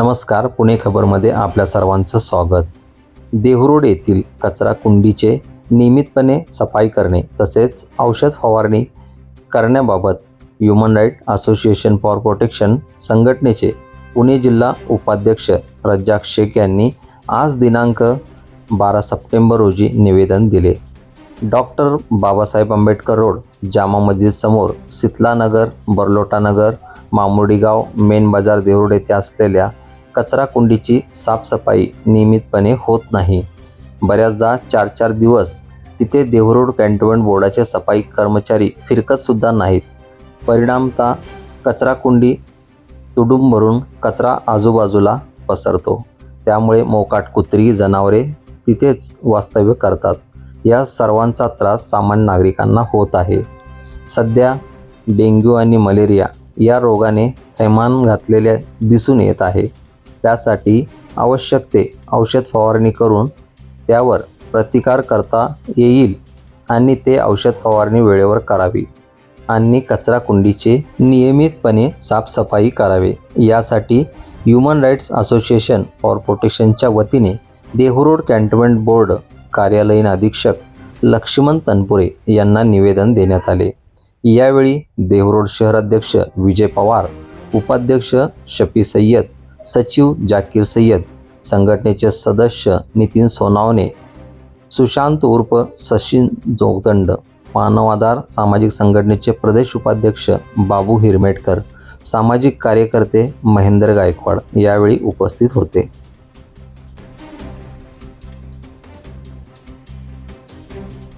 नमस्कार पुणे खबरमध्ये आपल्या सर्वांचं स्वागत. देहुरोड येथील कचरा कुंडीचे नियमितपणे सफाई करणे तसेच औषध फवारणी करण्याबाबत human right association for protection संघटनेचे पुणे जिल्हा उपाध्यक्ष रज्जाक शेख यांनी आज दिनांक बारा सप्टेंबर रोजी निवेदन दिले. डॉक्टर बाबासाहेब आंबेडकर रोड जामा मस्जिदसमोर शितला नगर बर्लोटा नगर मामुर्डी मेन बाजार देऊळ येथे असलेल्या कचरा कुंडीची साफसफाई नियमितपणे होत नाही. बऱ्याचदा चार चार दिवस तिथे देहरोड कॅन्टोन्मेंट बोर्डाचे सफाई कर्मचारी फिरकतसुद्धा नाहीत. परिणामतः कचरा कुंडी तुडूंब भरून कचरा आजूबाजूला पसरतो. त्यामुळे मोकाट कुत्री जनावरे तिथेच वास्तव्य करतात. या सर्वांचा त्रास सामान्य नागरिकांना होत आहे. सध्या डेंग्यू आणि मलेरिया या रोगाने थैमान घातलेले दिसून येत आहे. त्यासाठी आवश्यक ते औषध फवारणी करून त्यावर प्रतिकार करता येईल आणि ते औषध फवारणी वेळेवर करावी आणि कचरा कुंडीचे नियमितपणे साफसफाई करावे. यासाठी ह्युमन राईट्स असोसिएशन फॉर प्रोटेक्शनच्या वतीने देहरोड कॅन्टोन्मेंट बोर्ड कार्यालयीन अधीक्षक लक्ष्मण तनपुरे यांना निवेदन देण्यात आले. यावेळी देहरोड शहराध्यक्ष विजय पवार उपाध्यक्ष शफी सय्यद सचिव जाकीर सय्यद संघटनेचे सदस्य नितीन सोनावणे सुशांत उर्फ सचिन जोगदंड मानवाधार सामाजिक संघटनेचे प्रदेश उपाध्यक्ष बाबू हिरमेटकर सामाजिक कार्यकर्ते महेंद्र गायकवाड यावेळी उपस्थित होते.